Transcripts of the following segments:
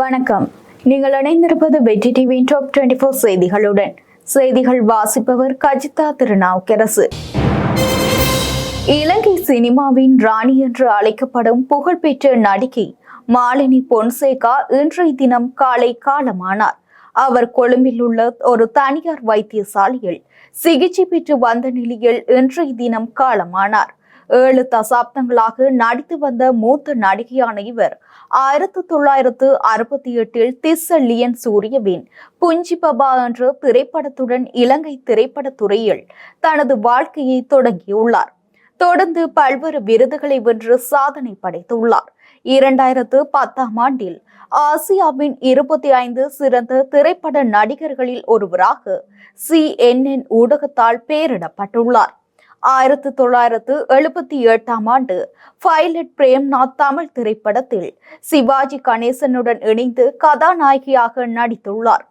வணக்கம். நீங்கள் இணைந்திருப்பது வெற்றி டிவியின் டாப் டுவெண்டி ஃபோர் செய்திகளுடன். செய்திகள் வாசிப்பவர் கஜிதா திருநாவுக்கரசு. இலங்கை சினிமாவின் ராணி என்று அழைக்கப்படும் புகழ்பெற்ற நடிகை மாலினி பொன்சேகா இன்றைய தினம் காலை காலமானார். அவர் கொழும்பில் உள்ள ஒரு தனியார் வைத்தியசாலையில் சிகிச்சை பெற்று வந்த நிலையில் இன்றைய தினம் காலமானார். ஏழு தசாப்தங்களாக நடித்து வந்த மூத்த நடிகையான இவர் ஆயிரத்து தொள்ளாயிரத்து அறுபத்தி எட்டில் திஸ்ஸல்லியன் சூரியவின் புஞ்சி பபா என்ற திரைப்படத்துடன் இலங்கை திரைப்படத் துறையில் தனது வாழ்க்கையை தொடங்கியுள்ளார். தொடர்ந்து பல்வேறு விருதுகளை வென்று சாதனை படைத்துள்ளார். இரண்டாயிரத்து பத்தாம் ஆண்டில் ஆசியாவின் இருபத்தி ஐந்து சிறந்த திரைப்பட நடிகர்களில் ஒருவராக சிஎன்என் ஊடகத்தால் பெயரிடப்பட்டுள்ளார். ஆயிரத்து தொள்ளாயிரத்து எழுபத்தி எட்டாம் ஆண்டு பைலட் பிரேம்நாத் தமிழ் திரைப்படத்தில் சிவாஜி கணேசனுடன் இணைந்து கதாநாயகியாக நடித்துள்ளார்.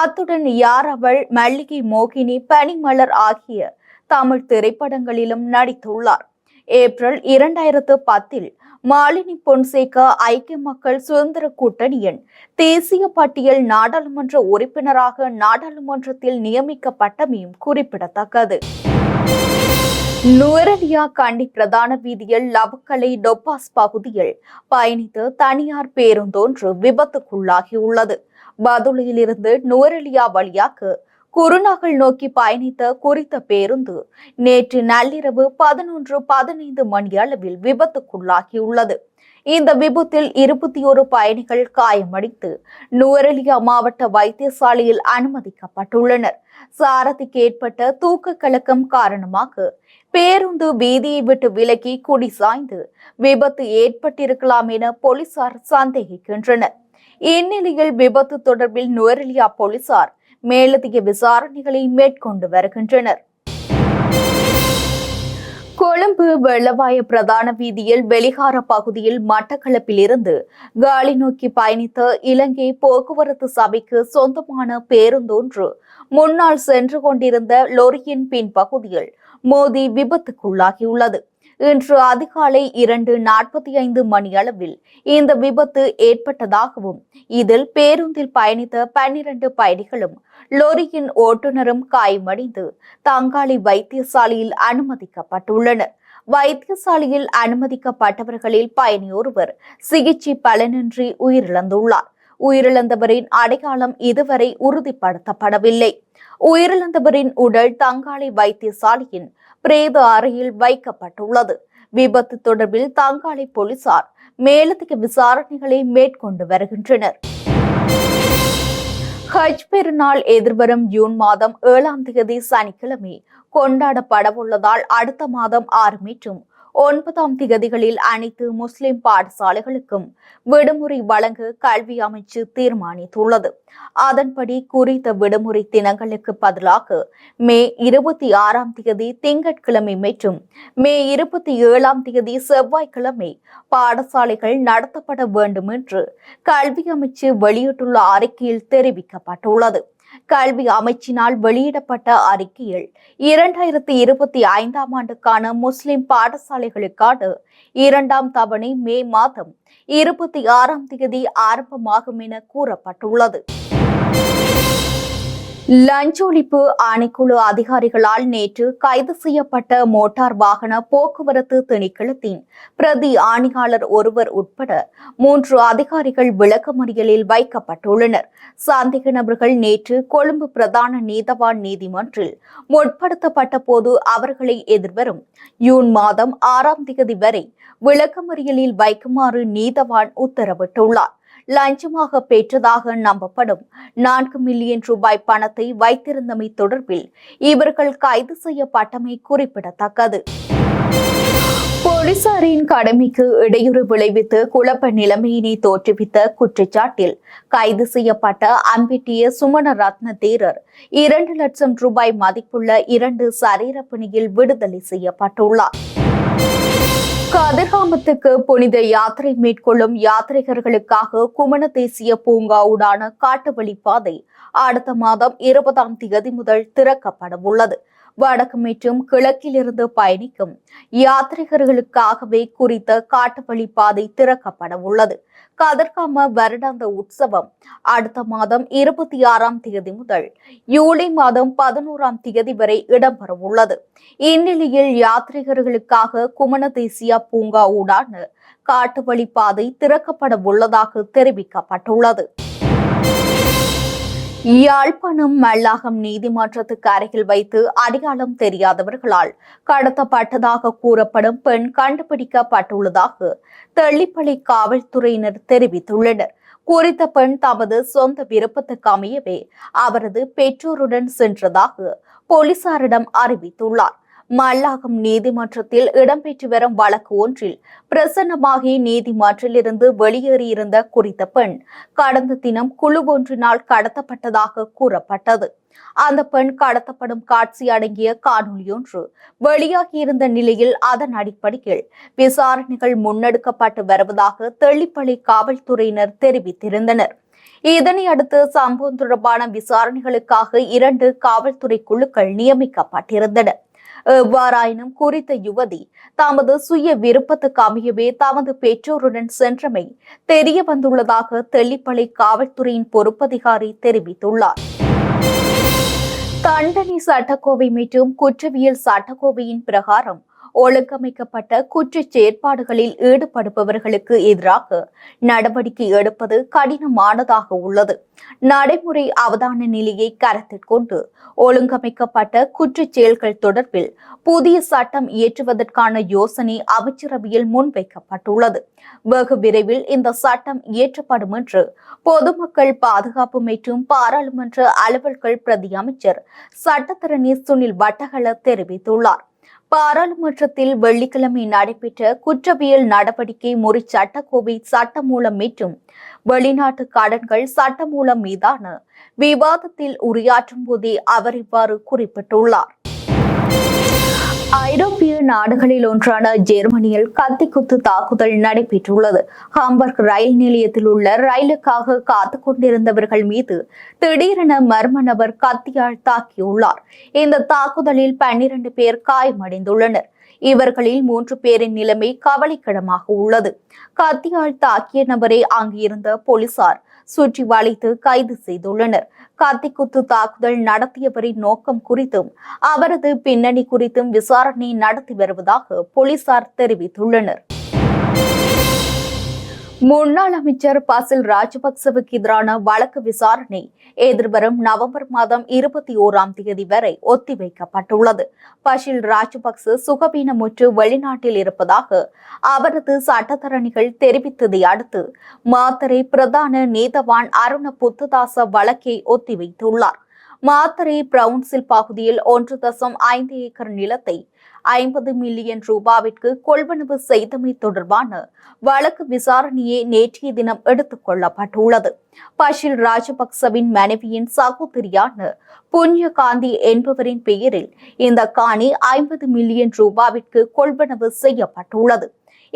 அத்துடன் யார் அவள் மல்லிகை மோகினி பனிமலர் ஆகிய தமிழ் திரைப்படங்களிலும் நடித்துள்ளார். ஏப்ரல் இரண்டாயிரத்து பத்தில் மாலினி பொன்சேகா ஐக்கிய மக்கள் சுதந்திர கூட்டணியின் தேசிய பட்டியல் நாடாளுமன்ற உறுப்பினராக நாடாளுமன்றத்தில் நியமிக்கப்பட்டமையும் குறிப்பிடத்தக்கது. நுவரலியா கண்டி பிரதான வீதியில் லவக்கலை டொப்பாஸ் பகுதியில் பயணித்த தனியார் பேருந்தொன்று விபத்துக்குள்ளாகியுள்ளது. பதுளையிலிருந்து நுவரலியா வழியாக குருநாகல் நோக்கி பயணித்த குறித்த பேருந்து நேற்று நள்ளிரவு பதினொன்று பதினைந்து மணி அளவில் விபத்துக்குள்ளாகியுள்ளது. இந்த விபத்தில் இருபத்தி ஒரு பயணிகள் காயமடைந்து நுவரெலியா மாவட்ட வைத்தியசாலையில் அனுமதிக்கப்பட்டுள்ளனர். சாரதிக்கு ஏற்பட்ட தூக்க கலக்கம் காரணமாக பேருந்து வீதியை விட்டு விலகி குடி சாய்ந்து விபத்து ஏற்பட்டிருக்கலாம் என போலீசார் சந்தேகிக்கின்றனர். இந்நிலையில் விபத்து தொடர்பில் நுவரெலியா போலீசார் மேலதிக விசாரணைகளை மேற்கொண்டு வருகின்றனர். கொழும்பு வெள்ளவாய பிரதான வீதியில் வெளிகார பகுதியில் மட்டக்களப்பிலிருந்து காலி நோக்கி பயணித்த இலங்கை போக்குவரத்து சபைக்கு சொந்தமான பேருந்தொன்று முன்னால் சென்று கொண்டிருந்த லொரியின் பின்பகுதியில் மோதி விபத்துக்குள்ளாகியுள்ளது. இன்று அதிகாலை இரண்டு நாற்பத்தி ஐந்து மணி அளவில் இந்த விபத்து ஏற்பட்டதாகவும் இதில் பேருந்தில் பயணித்த பன்னிரண்டு பயணிகளும் லோரியின் ஓட்டுநரும் காயமடைந்து தங்காளி வைத்தியசாலையில் அனுமதிக்கப்பட்டுள்ளனர். வைத்தியசாலையில் அனுமதிக்கப்பட்டவர்களில் பயணியொருவர் சிகிச்சை பலனின்றி உயிரிழந்துள்ளார். உயிரிழந்தவரின் அடையாளம் இதுவரை உறுதிப்படுத்தப்படவில்லை. உயிரிழந்தவரின் உடல் தங்காளி வைத்தியசாலையின் பிரேத அறையில் வைக்கப்பட்டுள்ளது. விபத்து தொடர்பில் தங்காளி போலீசார் மேலதிக விசாரணைகளை மேற்கொண்டு வருகின்றனர். ஹஜ் பெருநாள் எதிர்வரும் ஜூன் மாதம் ஏழாம் தேதி சனிக்கிழமை கொண்டாடப்படவுள்ளதால் அடுத்த மாதம் ஆரம்பிக்கும் ஒன்பதாம் திகதிகளில் அனைத்து முஸ்லிம் பாடசாலைகளுக்கும் விடுமுறை வழங்க கல்வி அமைச்சு தீர்மானித்துள்ளது. அதன்படி குறித்த விடுமுறை தினங்களுக்கு பதிலாக மே இருபத்தி ஆறாம் தேதி திங்கட்கிழமை மற்றும் மே இருபத்தி ஏழாம் தேதி செவ்வாய்க்கிழமை பாடசாலைகள் நடத்தப்பட வேண்டும் என்று கல்வி அமைச்சு வெளியிட்டுள்ள அறிக்கையில் தெரிவிக்கப்பட்டுள்ளது. கல்வி அமைச்சினால் வெளியிடப்பட்ட அறிக்கையில் இரண்டாயிரத்தி இருபத்தி ஐந்தாம் ஆண்டுக்கான முஸ்லிம் பாடசாலைகளுக்கான இரண்டாம் தவணை மே மாதம் இருபத்தி ஆறாம் தேதி ஆரம்பமாகும் என கூறப்பட்டுள்ளது. லஞ்ச ஒழிப்பு ஆணைக்குழு அதிகாரிகளால் நேற்று கைது செய்யப்பட்ட மோட்டார் வாகன போக்குவரத்து திணைக்களத்தின் பிரதி ஆணையாளர் ஒருவர் உட்பட மூன்று அதிகாரிகள் விளக்கமறியலில் வைக்கப்பட்டுள்ளனர். சந்தேக நபர்கள் நேற்று கொழும்பு பிரதான நீதவான் நீதிமன்றில் முற்படுத்தப்பட்ட போது அவர்களை எதிர்வரும் ஜூன் மாதம் ஆறாம் தேதி வரை விளக்கமறியலில் வைக்குமாறு நீதவான் உத்தரவிட்டுள்ளார். லஞ்சமாக பெற்றதாக நம்பப்படும். நான்கு மில்லியன் ரூபாய் பணத்தை வைத்திருந்தமை தொடர்பில் இவர்கள் கைது செய்யப்பட்டமை குறிப்பிடத்தக்கது. போலீசாரின் கடமைக்கு இடையூறு விளைவித்து குழப்ப நிலைமையினை தோற்றுவித்த குற்றச்சாட்டில் கைது செய்யப்பட்ட அம்பிட்டிய சுமண ரத்ன தேரர் இரண்டு லட்சம் ரூபாய் மதிப்புள்ள இரண்டு சரீரப்பணியில் விடுதலை செய்யப்பட்டுள்ளார். கதிர்காமத்துக்கு புனித யாத்திரை மேற்கொள்ளும் யாத்ரிகர்களுக்காக குமண தேசிய பூங்காவுடான காட்டு பாதை அடுத்த மாதம் இருபதாம் தேதி முதல் திறக்கப்பட உள்ளது வடக்கு மற்றும் கிழக்கிலிருந்து பயணிக்கும் யாத்ரிகர்களுக்காகவே குறித்த காட்டுவழி பாதை திறக்கப்பட உள்ளது. கதிர்காம வருடாந்த உற்சவம் அடுத்த மாதம் இருபத்தி ஆறாம் தேதி முதல் ஜூலை மாதம் பதினோராம் தேதி வரை இடம்பெற உள்ளது. இந்நிலையில் யாத்ரிகர்களுக்காக குமண தேசிய பூங்கா ஊடான காட்டு பாதை திறக்கப்பட உள்ளதாக தெரிவிக்கப்பட்டுள்ளது. யாழ்ப்பாணம் மல்லாகம் நீதிமன்றத்துக்கு அருகில் வைத்து அடையாளம் தெரியாதவர்களால் கடத்தப்பட்டதாக கூறப்படும் பெண் கண்டுபிடிக்கப்பட்டுள்ளதாக தெள்ளிப்பள்ளி காவல்துறையினர் தெரிவித்துள்ளனர். குறித்த பெண் தமது சொந்த விருப்பத்துக்கு அமையவே அவரது பெற்றோருடன் சென்றதாக போலீசாரிடம் அறிவித்துள்ளார். மல்லாகம் நீதிமன்றத்தில் இடம்பெற்று வரும் வழக்கு ஒன்றில் பிரசன்னமாகி நீதிமன்றிலிருந்து வெளியேறியிருந்த குறித்த பெண் கடந்த தினம் குழு ஒன்றினால் கடத்தப்பட்டதாக கூறப்பட்டது. அந்த பெண் கடத்தப்படும் காட்சி அடங்கிய காணொலி ஒன்று வெளியாகியிருந்த நிலையில் அதன் அடிப்படையில் விசாரணைகள் முன்னெடுக்கப்பட்டு வருவதாக தெள்ளிப்பள்ளி காவல்துறையினர் தெரிவித்திருந்தனர். இதனை அடுத்து சம்பவம் தொடர்பான விசாரணைகளுக்காக இரண்டு காவல்துறை குழுக்கள் நியமிக்கப்பட்டிருந்தன. எவ்வாறாயினும் குறித்த யுவதி தமது சுய விருப்பத்துக்கு அமையவே தமது பெற்றோருடன் சென்றமை தெரிய வந்துள்ளதாக தெல்லிப்பளை காவல்துறையின் பொறுப்பதிகாரி தெரிவித்துள்ளார். தண்டனை சட்டக்கோவை மற்றும் குற்றவியல் சட்டக்கோவையின் பிரகாரம் ஒழுங்கமைக்கப்பட்ட குற்றச் செயற்பாடுகளில் ஈடுபடுபவர்களுக்கு எதிராக நடவடிக்கை எடுப்பது கடினமானதாக உள்ளது. நடைமுறை அவதான நிலையை கருத்தில் கொண்டு ஒழுங்கமைக்கப்பட்ட குற்றச் செயல்கள் தொடர்பில் புதிய சட்டம் இயற்றுவதற்கான யோசனை அமைச்சரவையில் முன்வைக்கப்பட்டுள்ளது. வெகு விரைவில் இந்த சட்டம் இயற்றப்படும் என்று பொதுமக்கள் பாதுகாப்பு மற்றும் பாராளுமன்ற அலுவல்கள் பிரதி அமைச்சர் சட்டத்தரணி சுனில் வட்டகல தெரிவித்துள்ளார். பாராளுமன்றத்தில் வெள்ளிக்கிழமை நடைபெற்ற குற்றவியல் நடவடிக்கை முறை சட்டக்கோவை சட்டமூலம் மற்றும் வெளிநாட்டு கடன்கள் சட்டமூலம் மீதான விவாதத்தில் உரையாற்றும் போதே அவர் இவ்வாறு குறிப்பிட்டுள்ளார். ஐரோப்பிய நாடுகளில் ஒன்றான ஜெர்மனியில் கத்திக்குத்து தாக்குதல் நடைபெற்றுள்ளது. ஹாம்பர்க் ரயில் நிலையத்தில் உள்ள ரயிலுக்காக காத்து கொண்டிருந்தவர்கள் மீது திடீரென மர்ம நபர் கத்தியால் தாக்கியுள்ளார். இந்த தாக்குதலில் பன்னிரண்டு பேர் காயமடைந்துள்ளனர். இவர்களில் மூன்று பேரின் நிலைமை கவலைக்கிடமாக உள்ளது. கத்தியால் தாக்கிய நபரை அங்கிருந்த போலீசார் சுற்றி வளைத்து கைது செய்துள்ளனர். கத்திக்குத்து தாக்குதல் நடத்தியவரின் நோக்கம் குறித்தும் அவரது பின்னணி குறித்தும் விசாரணை நடத்தி வருவதாக போலீசார் தெரிவித்துள்ளனர். முன்னாள் அமைச்சர் பசில் ராஜபக்சவுக்கு எதிரான வழக்கு விசாரணை எதிர்வரும் நவம்பர் மாதம் இருபத்தி ஓராம் தேதி வரை ஒத்திவைக்கப்பட்டுள்ளது. பசில் ராஜபக்ச சுகவீனமுற்று வெளிநாட்டில் இருப்பதாக அவரது சட்டத்தரணிகள் தெரிவித்ததை அடுத்து மாத்தரை பிரதான நீதவான் அருண புத்ததாச வழக்கை ஒத்திவைத்துள்ளார். மாத்தரை பிரவுன்சில் பகுதியில் ஒன்று தசம் ஐந்து ஏக்கர் நிலத்தை ஐம்பது மில்லியன் ரூபாவிற்கு கொள்வனவு செய்தமை தொடர்பான வழக்கு விசாரணையை நேற்றைய தினம் எடுத்துக் கொள்ளப்பட்டுள்ளது. பஷில் ராஜபக்சவின் மனைவியின் சகோதரியான புண்ணிய காந்தி என்பவரின் பெயரில் இந்த காணி ஐம்பது மில்லியன் ரூபாவிற்கு கொள்வனவு செய்யப்பட்டுள்ளது.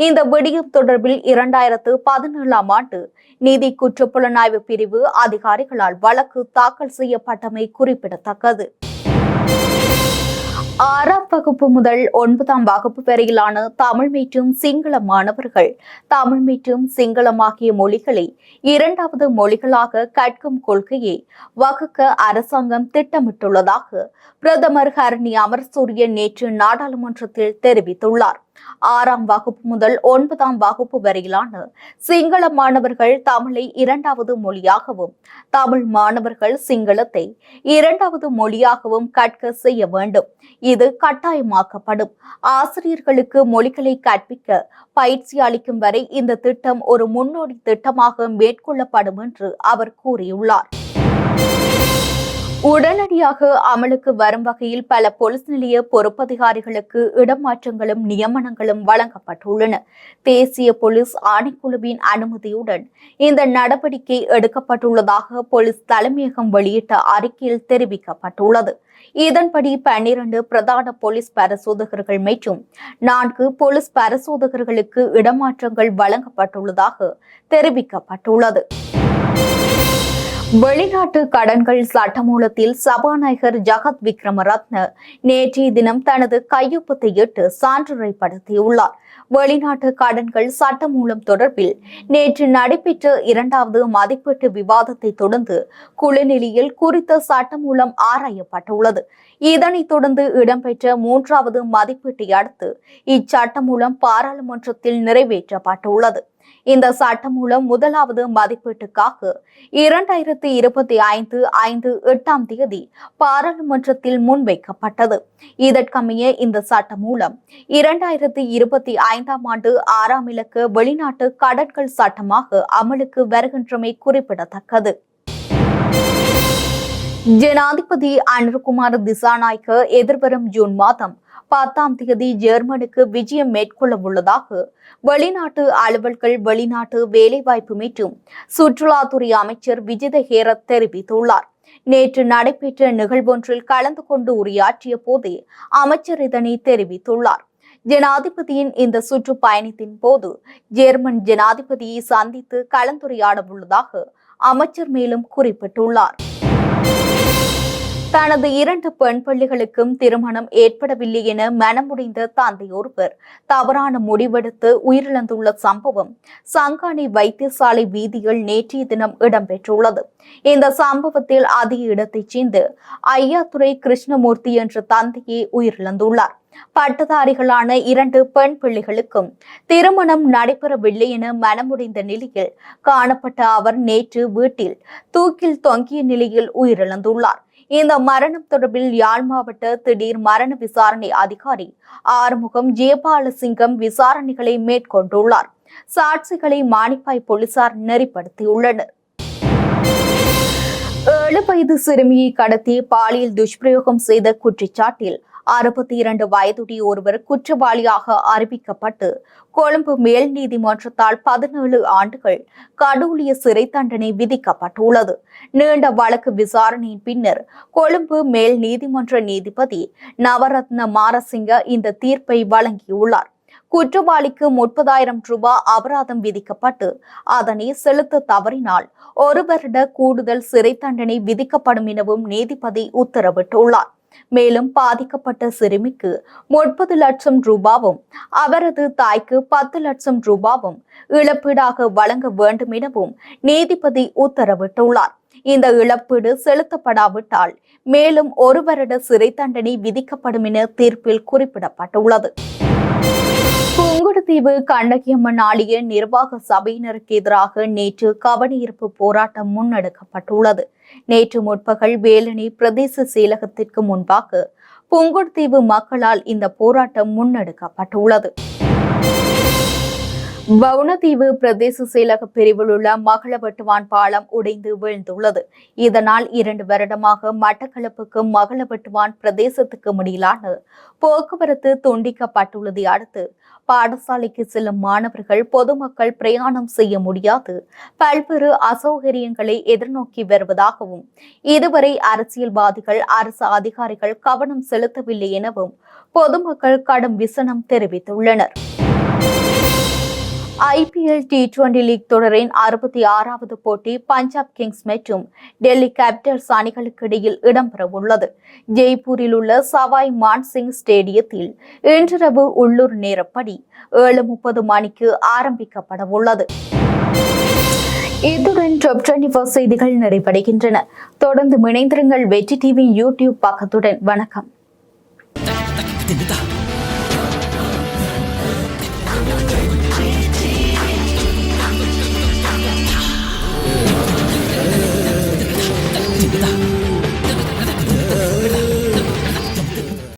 இந்த விடியம் தொடர்பில் இரண்டாயிரத்து பதினேழாம் ஆண்டு நீதி குற்றப்புலனாய்வு பிரிவு அதிகாரிகளால் வழக்கு தாக்கல் செய்யப்பட்டமை குறிப்பிடத்தக்கது. ஆறாம் வகுப்பு முதல் ஒன்பதாம் வகுப்பு வரையிலான தமிழ் மற்றும் சிங்கள மாணவர்கள் தமிழ் மற்றும் சிங்களம் ஆகிய மொழிகளை இரண்டாவது மொழிகளாக கற்கும் கொள்கையை வகுக்க அரசாங்கம் திட்டமிட்டுள்ளதாக பிரதமர் ஹரணி அமர்சூரியன் நேற்று நாடாளுமன்றத்தில் தெரிவித்துள்ளார். ஆறாம் வகுப்பு முதல் ஒன்பதாம் வகுப்பு வரையிலான சிங்கள மாணவர்கள் தமிழை இரண்டாவது மொழியாகவும் தமிழ் மாணவர்கள் சிங்களத்தை இரண்டாவது மொழியாகவும் கற்க செய்ய வேண்டும். இது கட்டாயமாக்கப்படும். ஆசிரியர்களுக்கு மொழிகளை கற்பிக்க பயிற்சி அளிக்கும் வரை இந்த திட்டம் ஒரு முன்னோடி திட்டமாக மேற்கொள்ளப்படும் என்று அவர் கூறியுள்ளார். உடனடியாக அமலுக்கு வரும் வகையில் பல போலீஸ் நிலைய பொறுப்பதிகாரிகளுக்கு இடமாற்றங்களும் நியமனங்களும் வழங்கப்பட்டுள்ளன. தேசிய போலீஸ் ஆணைக்குழுவின் அனுமதியுடன் இந்த நடவடிக்கை எடுக்கப்பட்டுள்ளதாக போலீஸ் தலைமையகம் வெளியிட்ட அறிக்கையில் தெரிவிக்கப்பட்டுள்ளது. இதன்படி பன்னிரண்டு பிரதான போலீஸ் பரிசோதகர்கள் மற்றும் நான்கு போலீஸ் பரிசோதகர்களுக்கு இடமாற்றங்கள் வழங்கப்பட்டுள்ளதாக தெரிவிக்கப்பட்டுள்ளது. வெளிநாட்டு கடன்கள் சட்டமூலத்தில் சபாநாயகர் ஜகத் விக்ரமரத்ன நேற்றைய தினம் தனது கையொப்பத்தை இட்டு சான்றிதழ்படுத்தியுள்ளார். வெளிநாட்டு கடன்கள் சட்டமூலம் தொடர்பில் நேற்று நடைபெற்ற இரண்டாவது மதிப்பீட்டு விவாதத்தை தொடர்ந்து குழுநிலையில் குறித்த சட்டமூலம் ஆராயப்பட்டுள்ளது. இதனைத் தொடர்ந்து இடம்பெற்ற மூன்றாவது மதிப்பீட்டை அடுத்து இச்சட்டமூலம் பாராளுமன்றத்தில் நிறைவேற்றப்பட்டுள்ளது. இந்த சட்டம் மூலம் முதலாவது மதிப்பீட்டுக்காக இரண்டாயிரத்தி இருபத்தி ஐந்து ஐந்து எட்டாம் தேதி பாராளுமன்றத்தில் முன்வைக்கப்பட்டது. இதற்கமைய இந்த சட்டம் மூலம் இரண்டாயிரத்தி இருபத்தி ஐந்தாம் ஆண்டு ஆறாம் இலக்கு வெளிநாட்டு கடன்கள் சட்டமாக அமலுக்கு வருகின்றமை குறிப்பிடத்தக்கது. ஜனாதிபதி அனுர்குமார் திசாநாயக்க எதிர்வரும் ஜூன் மாதம் பத்தாம் தேதி ஜெர்மனுக்கு விஜயம் மேற்கொள்ள உள்ளதாக வெளிநாட்டு அலுவல்கள் வெளிநாட்டு வேலைவாய்ப்பு மற்றும் சுற்றுலாத்துறை அமைச்சர் விஜித ஹேரத் தெரிவித்துள்ளார். நேற்று நடைபெற்ற நிகழ்வொன்றில் கலந்து கொண்டு உரையாற்றிய போதே அமைச்சர் இதனை தெரிவித்துள்ளார். ஜனாதிபதியின் இந்த சுற்றுப்பயணத்தின் போது ஜெர்மன் ஜனாதிபதியை சந்தித்து கலந்துரையாட உள்ளதாக அமைச்சர் மேலும் குறிப்பிட்டுள்ளார். Thank you. தனது இரண்டு பெண் பிள்ளைகளுக்கும் திருமணம் ஏற்படவில்லை என மனமுடைந்த தந்தை ஒருவர் தவறான முடிவெடுத்து உயிரிழந்துள்ள சம்பவம் சங்கானி வைத்தியசாலை வீதியில் நேற்றைய தினம் இடம்பெற்றுள்ளது. இந்த சம்பவத்தில் அதிக இடத்தைச் சேர்ந்து ஐயாத்துறை கிருஷ்ணமூர்த்தி என்ற தந்தையே உயிரிழந்துள்ளார். பட்டதாரிகளான இரண்டு பெண் பிள்ளைகளுக்கும் திருமணம் நடைபெறவில்லை என மனமுடைந்த நிலையில் காணப்பட்ட அவர் நேற்று வீட்டில் தூக்கில் தொங்கிய நிலையில் உயிரிழந்துள்ளார். இந்த மரணம் தொடர்பில் யாழ் மாவட்ட திடீர் மரண விசாரணை அதிகாரி ஆறுமுகம் ஜெயபாலசிங்கம் விசாரணைகளை மேற்கொண்டுள்ளார். சாட்சிகளை மானிப்பாய் போலீசார் நெறிப்படுத்தியுள்ளனர். ஏழு வயது சிறுமியை கடத்தி பாலியல் துஷ்பிரயோகம் செய்த குற்றச்சாட்டில் அறுபத்தி இரண்டு வயதுடைய ஒருவர் குற்றவாளியாக அறிவிக்கப்பட்டு கொழும்பு மேல் நீதிமன்றத்தால் பதினேழு ஆண்டுகள் கடூழிய சிறை தண்டனை விதிக்கப்பட்டுள்ளது. நீண்ட வழக்கு விசாரணையின் பின்னர் கொழும்பு மேல் நீதிமன்ற நீதிபதி நவரத்ன மாரசிங்க இந்த தீர்ப்பை வழங்கியுள்ளார். குற்றவாளிக்கு முப்பதாயிரம் ரூபாய் அபராதம் விதிக்கப்பட்டு அதனை செலுத்த தவறினால் ஒரு வருட கூடுதல் சிறை தண்டனை விதிக்கப்படும் எனவும் நீதிபதி உத்தரவிட்டுள்ளார். மேலும் பாதிக்கப்பட்ட சிறுமிக்கு முப்பது லட்சம் ரூபாவும் அவரது தாய்க்கு பத்து லட்சம் ரூபாவும் இழப்பீடாக வழங்க வேண்டும் எனவும் நீதிபதி உத்தரவிட்டுள்ளார். இந்த இழப்பீடு செலுத்தப்படாவிட்டால் மேலும் ஒரு வருட சிறை தண்டனை விதிக்கப்படும் என தீர்ப்பில் குறிப்பிடப்பட்டுள்ளது. புங்குடுதீவு கண்ணகியம்மன் ஆலய நிர்வாக சபையினருக்கு எதிராக நேற்று கவனஈர்ப்பு போராட்டம் முன்னெடுக்கப்பட்டுள்ளது. நேற்று முற்பகல் வேலணி பிரதேச செயலகத்திற்கு முன்பாக புங்குடுதீவு மக்களால் இந்த போராட்டம் முன்னெடுக்கப்பட்டுள்ளது. வவுனதீவு பிரதேச செயலக பிரிவில் உள்ள மகளவட்டுவான் பாலம் உடைந்து வீழ்ந்துள்ளது. இதனால் இரண்டு வருடமாக மட்டக்களப்புக்கும் மகளவட்டுவான் பிரதேசத்துக்கும் இடையிலான போக்குவரத்து துண்டிக்கப்பட்டுள்ளதை அடுத்து பாடசாலைக்கு செல்லும் மாணவர்கள் பொதுமக்கள் பிரயாணம் செய்ய முடியாது. பல்வேறு அசௌகரியங்களை எதிர்நோக்கி வருவதாகவும் இதுவரை அரசியல்வாதிகள் அரசு அதிகாரிகள் கவனம் செலுத்தவில்லை எனவும் பொதுமக்கள் கடும் விசனம் தெரிவித்துள்ளனர். ஐபிஎல் டி டுவெண்டி லீக் தொடரின் அறுபத்தி ஆறாவது போட்டி பஞ்சாப் கிங்ஸ் மற்றும் டெல்லி கேபிட்டல்ஸ் அணிகளுக்கு இடையில் இடம்பெறவுள்ளது. ஜெய்ப்பூரில் உள்ள சவாய் மான்சிங் ஸ்டேடியத்தில் இன்றிரவு உள்ளூர் நேரப்படி ஏழு முப்பது மணிக்கு ஆரம்பிக்கப்பட உள்ளது இத்துடன் டாப் டுவெண்டி செய்திகள் நிறைவடைகின்றன. தொடர்ந்து இணைந்திருங்கள் வெற்றி டிவி யூடியூப் பக்கத்துடன். வணக்கம்.